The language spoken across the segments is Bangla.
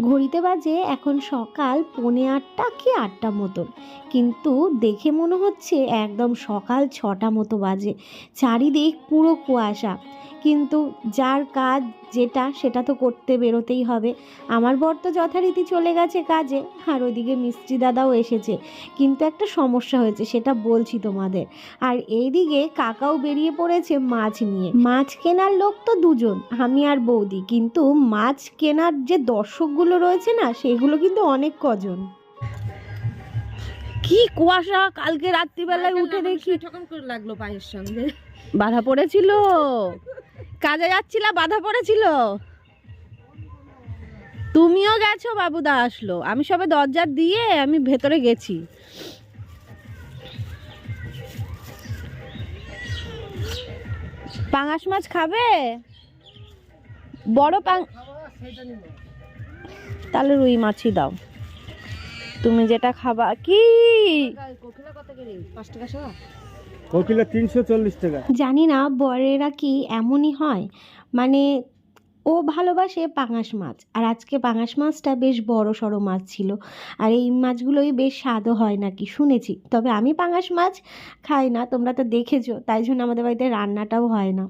ঘড়িতে বাজে এখন সকাল পৌনে আটটা কি আটটা মতন। কিন্তু দেখে মনে হচ্ছে একদম সকাল ছটা মতো বাজে। চারিদিক পুরো কুয়াশা। কিন্তু যার কাজ যেটা সেটা তো করতে বেরোতেই হবে। আমার বর তো যথারীতি চলে গেছে কাজে আর ওইদিকে মিস্ত্রি দাদাও এসেছে। কিন্তু একটা সমস্যা হয়েছে সেটা বলছি তোমাদের। আর এইদিকে কাকাও বেরিয়ে পড়েছে মাছ নিয়ে। মাছ কেনার লোক তো দুজন আমি আর বৌদি। কিন্তু মাছ কেনার যে দর্শকগুলো রয়েছে না সেগুলো কিন্তু অনেক কজন। কি কুয়াশা কালকে রাত্রিবেলায় উঠে দেখি। লাগল পায়ের সঙ্গে? বাধা পড়েছিল। কাজে যাচ্ছিলা, বাধা পড়েছিল? তুমিও গেছো, বাবুদা আসলো। আমি সবে দরজা দিয়ে আমি ভেতরে গেছি। পাঙাশ মাছ খাবে? বড় পাং তাহলে রুই মাছই দাও। তুমি যেটা খাবা কি? কোকিলা তিনশো চল্লিশ টাকা। জানি না, বরেরা কি এমনই হয়? মানে ও ভালোবাসে পাঙাশ মাছ, আর আজকে পাঙাশ মাছটা বেশ বড় সড়ো মাছ ছিল, আর এই মাছগুলোই বেশ স্বাদও হয় নাকি, শুনেছি। তবে আমি পাঙাশ মাছ খাই না, তোমরা তো দেখেছ, তাই জন্য আমাদের বাড়িতে রান্নাটাও হয় না।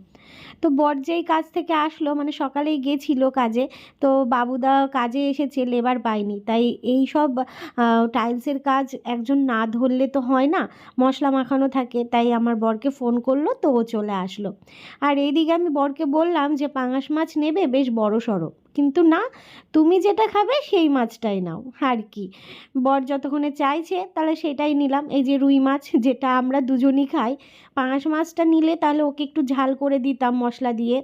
তো বর যেই কাজ থেকে আসলো মানে সকালেই গেছিল কাজে, তো বাবুদা কাজে এসেছে, লেবার পায়নি। তাই এই সব টাইলসের কাজ একজন না ধরলে তো হয় না, মশলা মাখানো থাকে। তাই আমার বরকে ফোন করল, তো ও চলে আসলো। আর এইদিকে আমি বরকে বললাম যে, পাঙাশ মাছ নেবে, বেশ বড় সড়ো কিন্তু না, তুমি যেটা খাবে সেই মাছটাই নাও। আর কি? বর যতক্ষণে চাইছে, তাহলে সেটাই নিলাম। এই যে রুই মাছ, যেটা আমরা দুজনই খাই পাঙাশ মাছটা নিলে তাহলে ওকে একটু ঝাল করে দিতাম মশলা দিয়ে।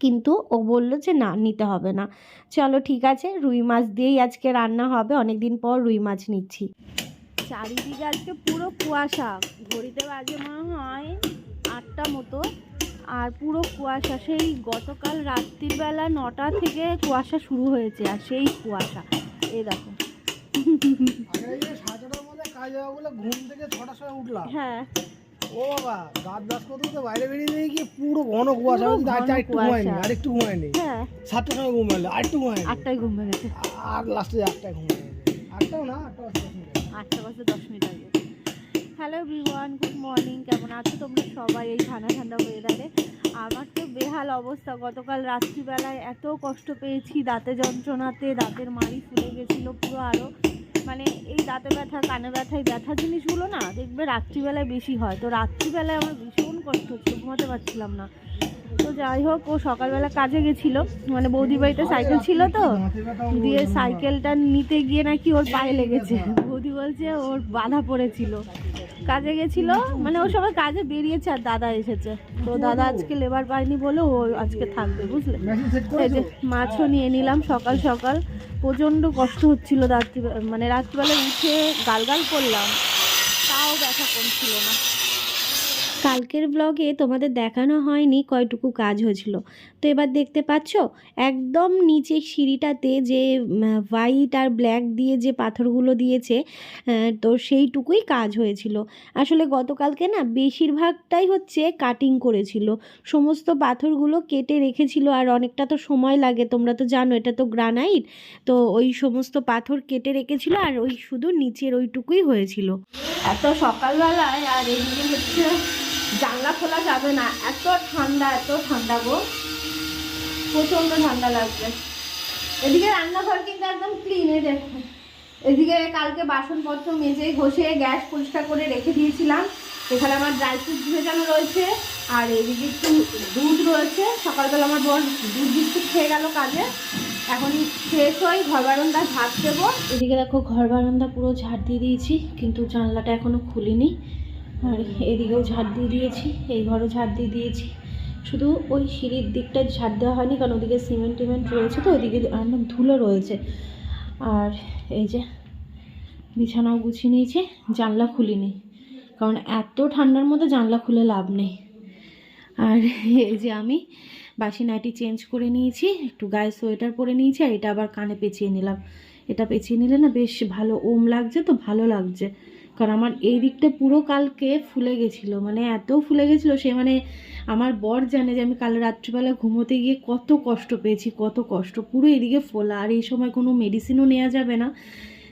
কিন্তু ও বলল যে, না, নিতে হবে না। চলো, ঠিক আছে, রুই মাছ দিয়েই আজকে রান্না হবে। অনেক দিন পর রুই মাছ নিচ্ছি। চারিদিকে আজকে পুরো কুয়াশা। ঘড়িতে বাজে মনে হয় আটটা মতো। আর পুরো কুয়াশা সেই গতকাল রাত্রিবেলা নটা থেকে কুয়াশা শুরু হয়েছে আর সেই কুয়াশা। এই দেখো। ঘুম থেকে ছটার সময় উঠলাম। হ্যাঁ। ও বাবা দাঁত ব্রাশ করতে করতে বাইরে বেরিয়ে দিয়ে গিয়ে পুরো ঘন কুয়াশা পুরো আমি ঘন আর একটু ঘুমায়নি কুয়াশা। আর একটু ঘুমায়নি। হ্যাঁ। সাতটার সময় ঘুমাইলো আর একটু ঘুমায়নি। আটটায় ঘুম ভেঙেছে আর লাস্টে আটটায় ঘুমায়নি। আটটাও না আটটা বাজে দশ মিনিট আগে। হ্যালো এভরিওয়ান গুড মর্নিং কেমন আছো তোমরা সবাই এই ঠান্ডা ঠান্ডা ওয়েদারে আমার তো বেহাল অবস্থা, গতকাল রাত্রিবেলায় এত কষ্ট পেয়েছি, দাঁতে যন্ত্রণাতে, দাঁতের মাড়ি ফুলে গেছিল পুরো আরও মানে এই দাঁতে ব্যথা, কানে ব্যথা, এই ব্যথা জিনিসগুলো না দেখবে রাত্রিবেলায় বেশি হয়। তো রাত্রিবেলায় আমার ভীষণ কষ্ট হচ্ছে ঘুমাতে পারছিলাম না। তো যাই হোক, ও সকালবেলা কাজে গেছিল। মানে বৌদি বাড়িতে সাইকেল ছিল তো, দিয়ে সাইকেলটা নিতে গিয়ে নাকি ওর পায়ে লেগেছে। বৌদি বলছে ওর বাধা পড়েছিল। কাজে গেছিল মানে ও সবাই কাজে বেরিয়েছে আর দাদা এসেছে। তো দাদা আজকে লেবার পায়নি বলে ও আজকে থাকবে বুঝলে? এই যে মাছও নিয়ে নিলাম সকাল সকাল। প্রচণ্ড কষ্ট হচ্ছিল রাত্রি মানে রাত্রিবেলা উঠে গালগাল করলাম তাও ব্যথা কমছিল না। কালকের ব্লগে তোমাদের দেখানো হয়নি কয়টুকু কাজ হয়েছিল। তো এবার দেখতে পাচ্ছ, একদম নিচে সিঁড়িটাতে যে হোয়াইট আর ব্ল্যাক দিয়ে যে পাথরগুলো দিয়েছে তো সেইটুকুই কাজ হয়েছিল। আসলে গতকালকে না বেশিরভাগটাই হচ্ছে কাটিং করেছিল। সমস্ত পাথরগুলো কেটে রেখেছিল আর অনেকটা তো সময় লাগে, তোমরা তো জানো এটা তো গ্রানাইট তো ওই সমস্ত পাথর কেটে রেখেছিল আর ওই শুধু নিচের ওইটুকুই হয়েছিল। এত সকালবেলায় আর এদিকে হচ্ছে জানলা খোলা যাবে না। এত ঠান্ডা এত ঠান্ডা গো। প্রচণ্ড ঠান্ডা লাগছে। এদিকে রান্নাঘর কিন্তু একদম ক্লিন এই দেখো। এদিকে কালকে বাসনপত্র মেজে ঘষে গ্যাস পরিষ্কার করে রেখে দিয়েছিলাম। এখানে আমার ড্রাই ফ্রুট ভেজানো রয়েছে। আর এদিকে একটু দুধ রয়েছে। সকালবেলা আমার বর দুধ বিস্কুট খেয়ে গেল কাজে। এখন ফ্রেশ হই, ঘর বারান্দা ঝাড় দেবো। এদিকে দেখো ঘর বারান্দা পুরো ঝাড় দিয়ে দিয়েছি, কিন্তু জানলাটা এখনও খুলিনি। এদিকেও ঝাড় দিয়ে দিয়েছি, এই ঘরও ঝাড় দিয়ে দিয়েছি। শুধু ওই সিঁড়ির দিকটা ঝাড় দেওয়া হয়নি, কারণ ওদিকে সিমেন্ট টিমেন্ট রয়েছে তো ওইদিকে অনেক ধুলো রয়েছে। আর এই যে বিছানাও গুছিয়ে নিয়েছি, জানলা খুলিনি, কারণ এত ঠান্ডার মধ্যে জানলা খুলে লাভ নেই। আর এই যে আমি বাসি নাইটি চেঞ্জ করে নিয়েছি, একটু গায়ে সোয়েটার পরে নিয়েছি, আর এটা আবার কানে পেঁচিয়ে নিলাম। এটা পেঁচিয়ে নিলে না বেশ ভালো ওম লাগছে তো, ভালো লাগছে। কারণ আমার এই দিকটা পুরো কালকে ফুলে গেছিল মানে এত ফুলে গেছিল সে মানে আমার বর জানে যে আমি কাল রাত্রিবেলা ঘুমোতে গিয়ে কত কষ্ট পেয়েছি, কত কষ্ট, পুরো এদিকে ফোলা আর এই সময় কোনো মেডিসিনও নেওয়া যাবে না।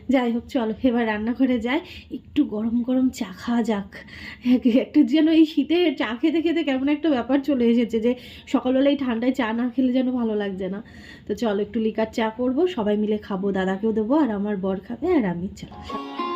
যাই হোক, চলো, এবার রান্নাঘরে যাই, একটু গরম গরম চা খাওয়া যাক। এক- একটু যেন এই শীতে চা খেতে খেতে কেমন একটা ব্যাপার চলে এসেছে যে সকালবেলা এই ঠান্ডায় চা না খেলে যেন ভালো লাগছে না। তো চলো, একটু লিকার চা করব, সবাই মিলে খাব, দাদাকেও দেবো আর আমার বর খাবে আর আমি চলো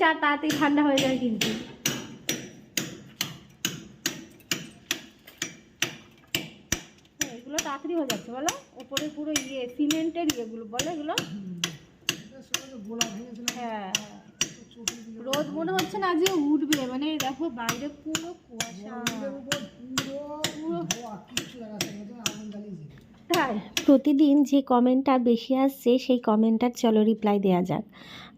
চা তাড়াতাড়ি ঠান্ডা হয়ে যায় কিন্তু। হ্যাঁ, এগুলো তাড়াতাড়ি হয়ে যাচ্ছে বলো? ওপরে পুরো ইয়ে সিমেন্টের ইয়েগুলো বলো এগুলো? ভেঙেছিল হ্যাঁ। রোদ মনে হচ্ছে না যে উঠবে মানে দেখো বাইরে পুরো কুয়াশা। তাই প্রতিদিন যে কমেন্টটা বেশি আসছে সেই কমেন্টটার চলো রিপ্লাই দেওয়া যাক।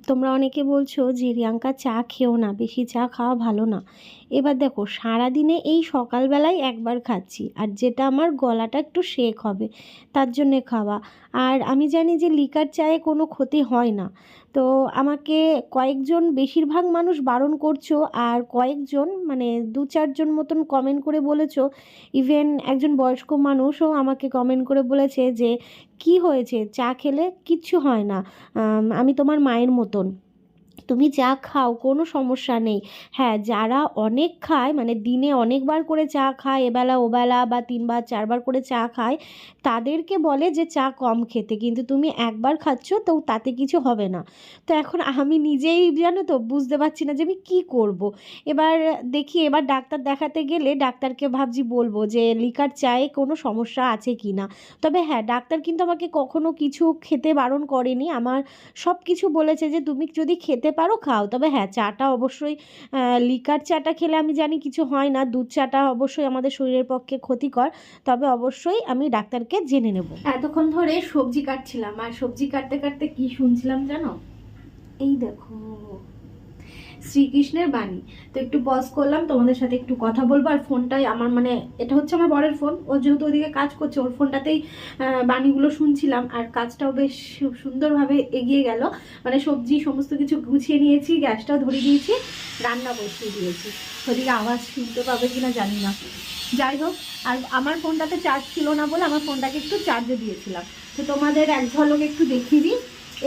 তোমরা অনেকে বলছো যে রিয়াঙ্কা চা খেও না বেশি চা খাওয়া ভালো না। এবার দেখো, সারাদিনে এই সকালবেলায় একবার খাচ্ছি, আর যেটা আমার গলাটা একটু শেক হবে, তার জন্যে খাওয়া। আর আমি জানি যে লিকার চায়ে কোনো ক্ষতি হয় না। তো আমাকে কয়েকজন বেশিরভাগ মানুষ বারণ করছ, আর কয়েকজন মানে দু চারজন মতন কমেন্ট করে বলেছ। ইভেন একজন বয়স্ক মানুষও আমাকে কমেন্ট করে বলেছে যে, কি হয়েছে? চা খেলে কিচ্ছু হয় না। আমি তোমার মায়ের মতন। তুমি চা খাও, কোনো সমস্যা নেই। হ্যাঁ যারা অনেক খায় মানে দিনে অনেকবার করে চা খায়, এবেলা, ওবেলা বা তিনবার, চারবার করে চা খায়, তাদেরকে বলে যে চা কম খেতে, কিন্তু তুমি একবার খাচ্ছ তো তাতে কিছু হবে না। তো এখন আমি নিজেই জানো তো বুঝতে পারছি না যে আমি কী করব। এবার দেখি, এবার ডাক্তার দেখাতে গেলে ডাক্তারকে ভাবছি বলব যে লিকার চায়ে কোনো সমস্যা আছে কি না। তবে হ্যাঁ ডাক্তার কিন্তু আমাকে কখনো কিছু খেতে বারণ করেনি। আমার সব কিছু বলেছে যে তুমি যদি খেতে পারো খাও। তবে হ্যাঁ চাটা অবশ্যই লিকার চাটা খেলে আমি জানি কিছু হয় না। দুধ চাটা অবশ্যই আমাদের শরীরের পক্ষে ক্ষতিকর। তবে অবশ্যই আমি ডাক্তারকে জেনে নেব। এতক্ষণ ধরে সবজি কাটছিলাম। আর সবজি কাটতে কাটতে কি শুনছিলাম জানো? এই দেখো। শ্রীকৃষ্ণের বাণী। তো একটু পজ করলাম, তোমাদের সাথে একটু কথা বলব। আর ফোনটাই আমার মানে এটা হচ্ছে আমার বরের ফোন ও যেহেতু ওদিকে কাজ করছে, ওর ফোনটাতেই বাণীগুলো শুনছিলাম। আর কাজটাও বেশ সুন্দরভাবে এগিয়ে গেল। মানে সবজি সমস্ত কিছু গুছিয়ে নিয়েছি, গ্যাসটাও ধরিয়ে দিয়েছি রান্না বসিয়ে দিয়েছি। ওদিকে আওয়াজ শুনতে পাবে কিনা জানি না। যাই হোক, আর আমার ফোনটাতে চার্জ ছিল না বলে আমার ফোনটাকে একটু চার্জে দিয়েছিলাম। তো তোমাদের এক ঝলক একটু দেখিয়ে দিই।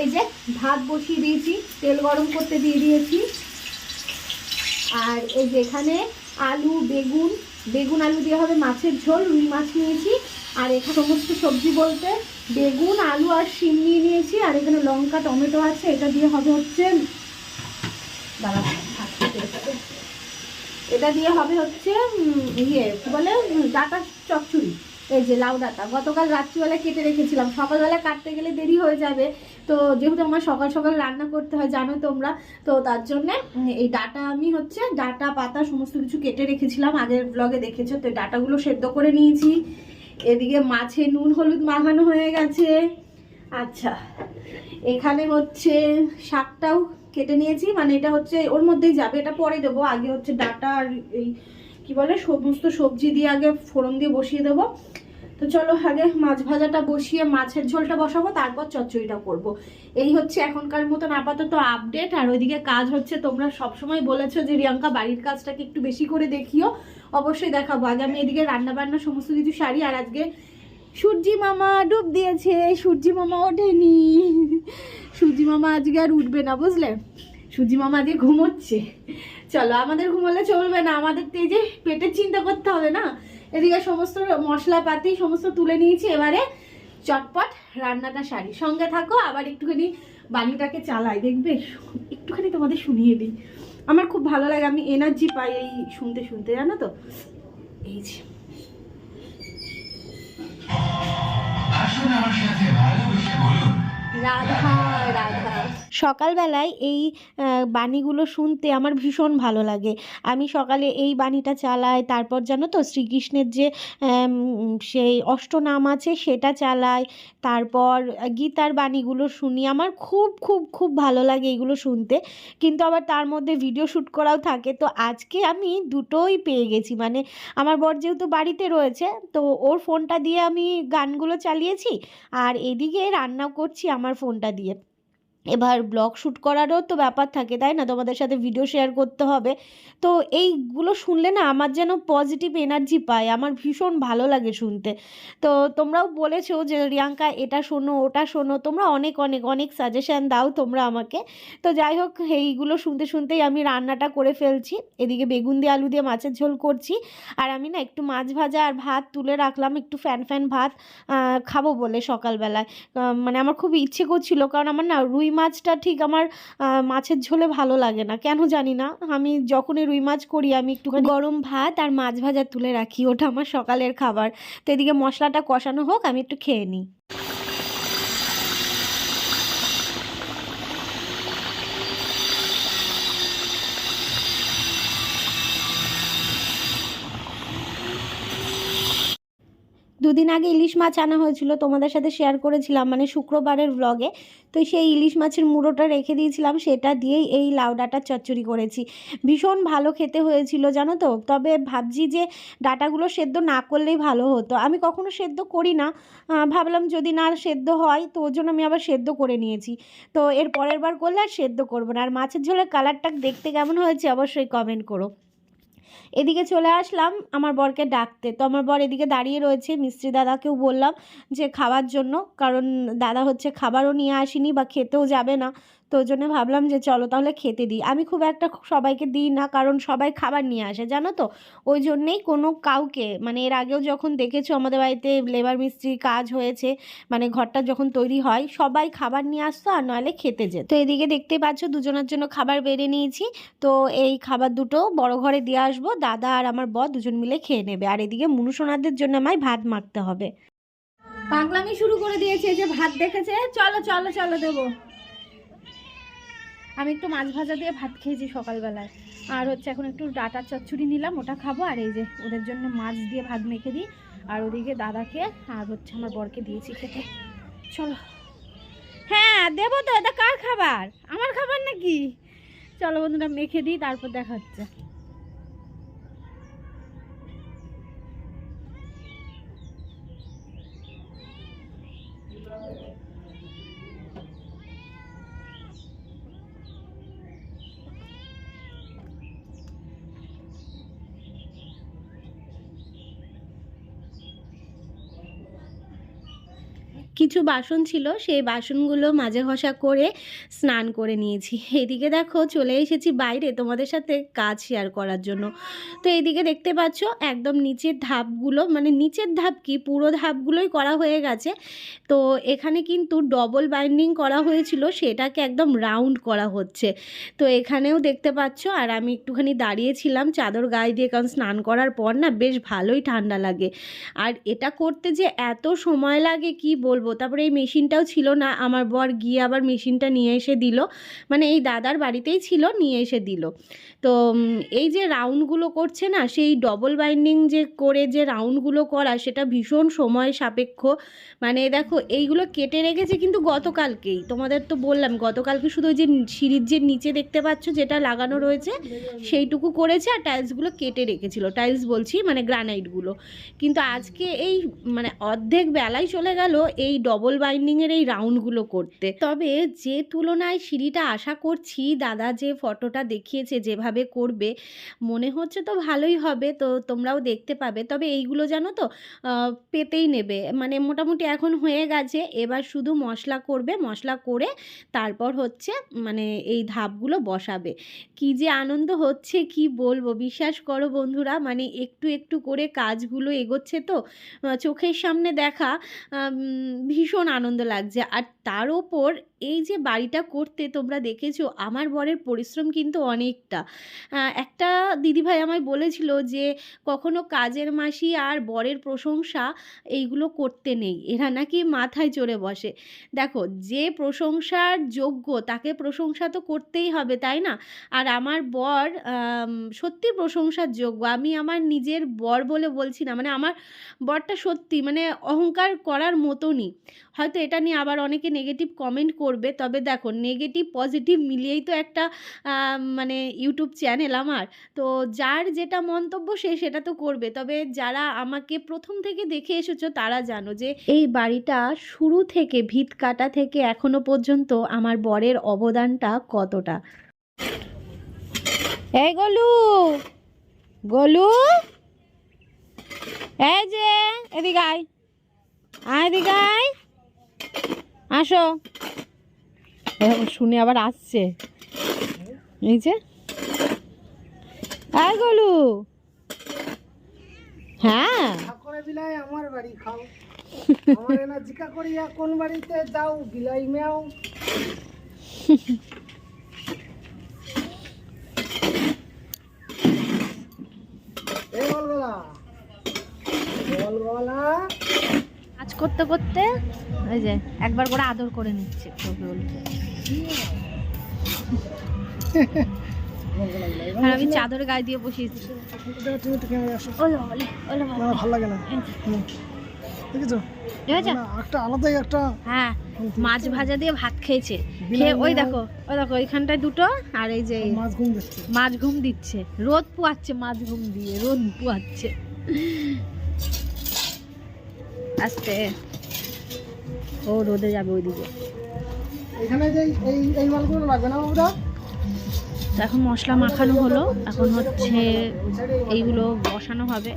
এই যে ভাত বসিয়ে দিয়েছি, তেল গরম করতে দিয়ে দিয়েছি। আর এই যে এখানে আলু, বেগুন বেগুন আলু দিয়ে হবে মাছের ঝোল, রুই মাছ নিয়েছি। আর এখানে সমস্ত সবজি বলতে বেগুন, আলু আর শিম নিয়ে নিয়েছি। আর এখানে লঙ্কা, টমেটো আছে, এটা দিয়ে হবে হচ্ছে। এটা দিয়ে হবে হচ্ছে ইয়ে কি বলে ডাটা চচ্চড়ি। এই যে লাউ ডাঁটা। গতকাল রাত্রিবেলা কেটে রেখেছিলাম। সকালবেলা কাটতে গেলে দেরি হয়ে যাবে। তো যেহেতু আমার সকাল সকাল রান্না করতে হয়, জানো তোমরা, তো তার জন্যে এই ডাটা আমি হচ্ছে ডাটা, পাতা, সমস্ত কিছু কেটে রেখেছিলাম। আগের ব্লগে দেখেছ তো ডাটাগুলো সেদ্ধ করে নিয়েছি। এদিকে মাছে নুন, হলুদ মাখানো হয়ে গেছে। আচ্ছা এখানে হচ্ছে শাকটাও কেটে নিয়েছি। মানে এটা হচ্ছে, ওর মধ্যেই যাবে। এটা পরে দেবো। আগে হচ্ছে ডাটা আর এই কি বলে, সমস্ত সবজি দিয়ে আগে ফোড়ন দিয়ে বসিয়ে দেবো। তো চলো আগে মাছ ভাজাটা বসিয়ে মাছের ঝোলটা বসাবো, তারপর চচ্চড়িটা করব। এই হচ্ছে এখনকার মতন আপাতত আপডেট আর ওইদিকে কাজ হচ্ছে, তোমরা সবসময় বলেছ যে রিয়াঙ্কা বাড়ির কাজটাকে একটু বেশি করে দেখিও। অবশ্যই দেখাবো। আগে আমি এদিকে রান্না বান্না সমস্ত কিছু সারি, আর আজকে সূর্যি মামা ডুব দিয়েছে, সূর্যি মামা ওঠেনি। সূর্যি মামা আজকে আর উঠবে না, বুঝলে? সূর্যি মামা আজকে ঘুমোচ্ছে। চলো, আমাদের ঘুমালে চলবে না। আমাদের তো এই যে পেটের চিন্তা করতে হবে না? এদিকে সমস্ত মশলাপাতি সমস্ত তুলে নিয়েছি, এবারে চটপট রান্নাটা সারি। সঙ্গে থাকো, আবার একটুখানি বাণীটাকে চালাই, দেখবে? একটুখানি তোমাদের শুনিয়ে দিই। আমার খুব ভালো লাগে, আমি এনার্জি পাই এই শুনতে শুনতে, জানো তো? এই যে। আসুন আমার রাধা রাধা। সকালবেলায় এই বাণীগুলো শুনতে আমার ভীষণ ভালো লাগে। আমি সকালে এই বাণীটা চালাই, তারপর জানো তো শ্রীকৃষ্ণের যে সেই অষ্টনাম আছে সেটা চালাই, তারপর গীতার বাণীগুলো শুনি। আমার খুব খুব খুব ভালো লাগে এগুলো শুনতে। কিন্তু আবার তার মধ্যে ভিডিও শ্যুট করাও থাকে। তো আজকে আমি দুটোই পেয়ে গেছি। মানে আমার বর যেহেতু বাড়িতে রয়েছে, তো ওর ফোনটা দিয়ে আমি গানগুলো চালিয়েছি। আর এদিকে রান্না করছি আমার ফোনটা দিয়ে। এবার ব্লগ শ্যুট করারও তো ব্যাপার থাকে, তাই না? তোমাদের সাথে ভিডিও শেয়ার করতে হবে। তো এইগুলো শুনলে না আমার যেন পজিটিভ এনার্জি পায়, আমার ভীষণ ভালো লাগে শুনতে। তো তোমরাও বলেছ যে, রিয়াঙ্কা, এটা শোনো, ওটা শোনো। তোমরা অনেক অনেক অনেক সাজেশান দাও তোমরা আমাকে। তো যাই হোক, এইগুলো শুনতে শুনতেই আমি রান্নাটা করে ফেলছি। এদিকে বেগুন দিয়ে আলু দিয়ে মাছের ঝোল করছি। আর আমি না একটু মাছ ভাজা আর ভাত তুলে রাখলাম, একটু ফ্যান ফ্যান ভাত খাব বলে সকালবেলায়। মানে আমার খুব ইচ্ছে করছিল, কারণ আমার না রুই মাছটা ঠিক আমার মাছের ঝোলে ভালো লাগে না। কেন জানি না? আমি যখনই রুই মাছ করি, আমি একটু গরম ভাত আর মাছ ভাজা তুলে রাখি। ওটা আমার সকালের খাবার। তো এদিকে মশলাটা কষানো হোক, আমি একটু খেয়ে নিই। দুদিন আগে ইলিশ মাছ আনা হয়েছিল, তোমাদের সাথে শেয়ার করেছিলাম মানে শুক্রবারের ব্লগে তো সেই ইলিশ মাছের মুড়োটা রেখে দিয়েছিলাম, সেটা দিয়েই এই লাউ ডাঁটার চচ্চড়ি করেছি। ভীষণ ভালো খেতে হয়েছিল, জানো তো? তবে ভাবছি যে ডাটাগুলো সেদ্ধ না করলেই ভালো হতো। আমি কখনো সেদ্ধ করি না ভাবলাম যদি না সেদ্ধ হয়, তো ওর জন্য আমি আবার সেদ্ধ করে নিয়েছি। তো এর পরের বার করলে আর সেদ্ধ করব না। আর মাছের ঝোলের কালারটা দেখতে কেমন হয়েছে, অবশ্যই কমেন্ট করো। এদিকে চলে আসলাম আমার বরকে ডাকতে। তো আমার বর এদিকে দাঁড়িয়ে রয়েছে। মিস্ত্রি দাদাকেও বললাম যে, খাওয়ার জন্য। কারণ দাদা হচ্ছে খাবারও নিয়ে আসেনি বা খেতেও যাবে না। তো ওই জন্য ভাবলাম যে চলো তাহলে খেতে দিই। আমি খুব একটা সবাইকে দিই না, কারণ সবাই খাবার নিয়ে আসে, জানো তো? ওই জন্যেই কোনো কাউকে মানে এর আগেও যখন দেখেছ আমাদের বাড়িতে লেবার মিস্ত্রি কাজ হয়েছে মানে ঘরটা যখন তৈরি হয়, সবাই খাবার নিয়ে আসতো আর নইলে খেতে যেত। তো এদিকে দেখতে পাচ্ছ দুজনের জন্য খাবার বেড়ে নিয়েছি। তো এই খাবার দুটো বড় ঘরে দিয়ে আসব, দাদা আর আমার বর দুজন মিলে খেয়ে নেবে। আর এদিকে মুনুসোনাদের জন্য আমায় ভাত মাখতে হবে। পাগলামি শুরু করে দিয়েছে যে ভাত দেখেছে। চলো চলো চলো দেবো। আমি একটু মাছ ভাজা দিয়ে ভাত খেয়েছি সকালবেলায়। আর হচ্ছে এখন একটু ডাটার চচ্চড়ি নিলাম, ওটা খাব। আর এই যে ওদের জন্য মাছ দিয়ে ভাত মেখে দিই। আর ওদিকে দাদাকে আর হচ্ছে আমার বরকে দিয়েছি খেতে। চলো। হ্যাঁ দেবো তো, এটা কার খাবার? আমার খাবার নাকি? চলো বন্ধুরা, মেখে দিই, তারপর দেখা হচ্ছে। কিছু বাসন ছিল, সেই বাসনগুলো মাঝে ঘষা করে স্নান করে নিয়েছি। এদিকে দেখো চলে এসেছি বাইরে তোমাদের সাথে কাজ শেয়ার করার জন্য। তো এদিকে দেখতে পাচ্ছ একদম নিচের ধাপগুলো মানে নিচের ধাপ কি, পুরো ধাপগুলোই করা হয়ে গেছে। তো এখানে কিন্তু ডবল বাইন্ডিং করা হয়েছিল, সেটাকে একদম রাউন্ড করা হচ্ছে। তো এখানেও দেখতে পাচ্ছ, আর আমি একটুখানি দাঁড়িয়েছিলাম চাদর গায়ে দিয়ে, কারণ স্নান করার পর না বেশ ভালোই ঠান্ডা লাগে। আর এটা করতে যে এত সময় লাগে, কি বলব? তারপরে এই মেশিনটাও ছিল না। আমার বর গিয়ে আবার মেশিনটা নিয়ে এসে দিল। মানে এই দাদার বাড়িতেই ছিল, নিয়ে এসে দিল। তো এই যে রাউন্ডগুলো করছে না, সেই ডবল বাইন্ডিং যে করে যে রাউন্ডগুলো করা, সেটা ভীষণ সময় সাপেক্ষ। মানে দেখো, এইগুলো কেটে রেখেছে কিন্তু গতকালকেই। তোমাদের তো বললাম, গতকালকে শুধু ওই যে সিঁড়ির যে নিচে দেখতে পাচ্ছ, যেটা লাগানো রয়েছে, সেইটুকু করেছে আর টাইলসগুলো কেটে রেখেছিল। টাইলস বলছি মানে গ্রানাইটগুলো কিন্তু আজকে এই মানে অর্ধেক বেলায় চলে গেল, এই ডবল বাইন্ডিংয়ের এই রাউন্ডগুলো করতে। তবে যে তুলনায় সিঁড়িটা আশা করছি দাদা যে ফটোটা দেখিয়েছে, যেভাবে করবে, মনে হচ্ছে তো ভালোই হবে, তো তোমরাও দেখতে পাবে। তবে এইগুলো জানো তো পেতেই নেবে। মানে মোটামুটি এখন হয়ে গেছে, এবার শুধু মশলা করবে, মশলা করে তারপর হচ্ছে মানে এই ধাপগুলো বসাবে। কি যে আনন্দ হচ্ছে, কি বলব? বিশ্বাস করো বন্ধুরা মানে একটু একটু করে কাজগুলো এগোচ্ছে তো চোখের সামনে দেখা ভীষণ আনন্দ লাগছে। আর তার ওপর এই যে বাড়িটা করতে তোমরা দেখেছ, আমার বরের পরিশ্রম কিন্তু অনেকটা। একটা দিদিভাই আমায় বলেছিল যে, কখনো কাজের মাসি আর বরের প্রশংসা এইগুলো করতে নেই। এরা নাকি মাথায় চড়ে বসে। দেখো, যে প্রশংসার যোগ্য, তাকে প্রশংসা তো করতেই হবে, তাই না? আর আমার বর সত্যি প্রশংসার যোগ্য। আমি আমার নিজের বর বলে বলছি না মানে আমার বরটা সত্যি মানে অহংকার করার মতনই। হয়তো এটা নিয়ে আবার অনেকে নেগেটিভ কমেন্ট করবে। তবে দেখো নেগেটিভ পজিটিভ মিলিয়েই তো একটা মানে ইউটিউব চ্যানেল আমার। তো যার যেটা মন্তব্য সে সেটা তো করবে। তবে যারা আমাকে প্রথম থেকে দেখে এসেছ তারা জানো যে, এই বাড়িটা শুরু থেকে ভিত কাটা থেকে এখনও পর্যন্ত আমার বরের অবদানটা কতটা? এই গলু গলু, এই যে, এদিকে আয় এদিকে আয়। আসো। শুনে আবার আসছে। এই যে। আয় গলু। হ্যাঁ। আমার বাড়ি খাও। জিকা করিয়া কোন বাড়িতে যাও, বিলাই মেও এই বলগলা বলগলা কাজ করতে করতে ওই যে একবার করে আদর করে নিচ্ছে আর আমি চাদর গায়ে দিয়ে বসিয়েছি। ভালো লাগে না দেখেছ? দেখেছ? একটা আলাদাই একটা হ্যাঁ মাছ ভাজা দিয়ে ভাত খেয়েছে। খেয়ে ওই দেখো ওই দেখো ওইখানটায় দুটো আর এই যে মাছ ঘুম দিচ্ছে। মাছ ঘুম দিচ্ছে। রোদ পুয়াচ্ছে মাছ ঘুম দিয়ে রোদ পুয়াচ্ছে। আস্তে। ও রোদে যাবে ওইদিকে। এখানে যে এই এই মালগুলো লাগবে না বাবুদা? তো এখন মশলা মাখানো হলো। এখন হচ্ছে এইগুলো বসানো হবে।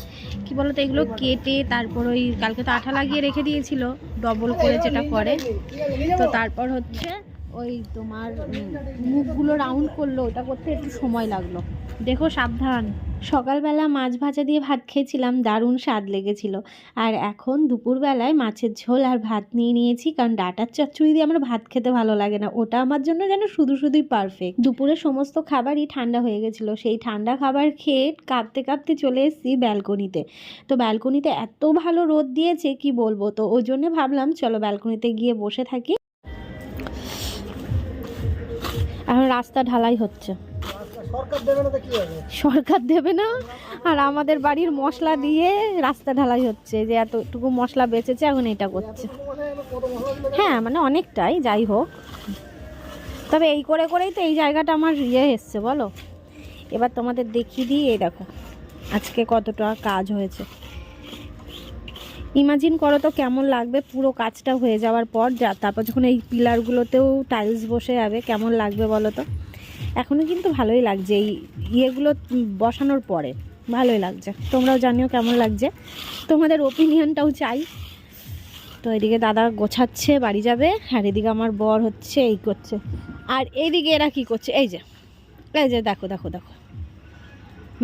কি বলতো এগুলো কেটে তারপর ওই কালকে তো আঠা লাগিয়ে রেখে দিয়েছিল। ডবল করে যেটা করে। তো তারপর হচ্ছে ওই তোমার মুখগুলো রাউন্ড করল। ওটা করতে একটু সময় লাগল। দেখো সাবধান। সকালবেলা মাছ ভাজা দিয়ে ভাত খেয়েছিলাম, দারুণ স্বাদ লেগেছিল। আর এখন দুপুরবেলায় মাছের ঝোল আর ভাত নিয়ে নিয়েছি, কারণ ডাটার চচ্চড়ি দিয়ে আমার ভাত খেতে ভালো লাগে না। ওটা আমার জন্য যেন শুধু শুধুই পারফেক্ট দুপুরে সমস্ত খাবারই ঠান্ডা হয়ে গেছিল। সেই ঠান্ডা খাবার খেয়ে কাঁপতে কাঁপতে চলে এসেছি ব্যালকনিতে। তো ব্যালকনিতে এত ভালো রোদ দিয়েছে, কি বলব? তো ওই জন্য ভাবলাম, চলো ব্যালকনিতে গিয়ে বসে থাকি। এখন রাস্তা ঢালাই হচ্ছে। সরকার দেবে না আর আমাদের বাড়ির মশলা দিয়ে রাস্তা ঢালাই হচ্ছে, যে এতটুকু মশলা বেঁচেছে, এখন এটা করছে। হ্যাঁ মানে অনেকটাই, যাই হোক। তবে এই করে করেই তো এই জায়গাটা আমার ইয়ে এসছে, বলো? এবার তোমাদের দেখিয়ে দিই, এই দেখো, আজকে কতটা কাজ হয়েছে। ইমাজিন করো তো কেমন লাগবে, পুরো কাজটা হয়ে যাওয়ার পর, যা, তারপর যখন এই পিলারগুলোতেও টাইলস বসে যাবে, কেমন লাগবে বলো তো? এখনও কিন্তু ভালোই লাগছে। এই ইয়েগুলো বসানোর পরে ভালোই লাগছে। তোমরাও জানিও কেমন লাগছে। তোমাদের ওপিনিয়নটাও চাই। তো এদিকে দাদা গোছাচ্ছে, বাড়ি যাবে, আর এদিকে আমার বর হচ্ছে, এই করছে। আর এইদিকে এরা কি করছে? এই যে এই যে দেখো দেখো দেখো।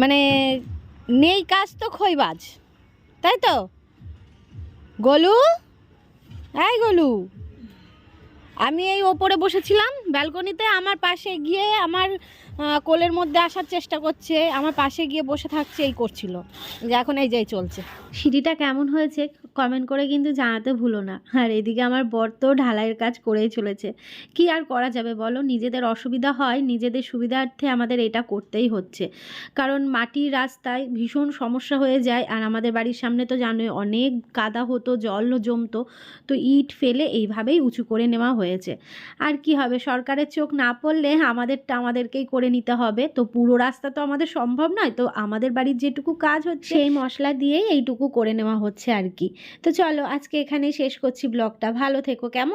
মানে নেই কাজ তো খইবাজ তাই তো? গলু? এই গলু আমি এই ওপরে বসেছিলাম ব্যালকনিতে আমার পাশে গিয়ে আমার কোলের মধ্যে আসার চেষ্টা করছে, আমার পাশে গিয়ে বসে থাকছে, এই করছিল। যে এখন এই যাই চলছে। সিঁড়িটা কেমন হয়েছে কমেন্ট করে কিন্তু জানাতে ভুলো না। আর এদিকে আমার বর তো ঢালাইয়ের কাজ করেই চলেছে। কি আর করা যাবে বলো? নিজেদের অসুবিধা হয়, নিজেদের সুবিধার্থে আমাদের এটা করতেই হচ্ছে। কারণ মাটির রাস্তায় ভীষণ সমস্যা হয়ে যায়, আর আমাদের বাড়ির সামনে তো জানোই অনেক কাদা হতো, জল জমতো, তো ইট ফেলে এইভাবেই উঁচু করে নেওয়া হয়েছে। আর কি হবে? সরকারের চোখ না পড়লে আমাদেরটা আমাদেরকেই করে নিতে হবে। তো পুরো রাস্তা তো আমাদের সম্ভব নয়। তো আমাদের বাড়ির যেটুকু কাজ হচ্ছে সেই মশলা দিয়েই এইটুকু করে নেওয়া হচ্ছে আর কি। তো চলো আজকে এখানেই শেষ করছি ব্লগটা। ভালো থেকো, কেমন?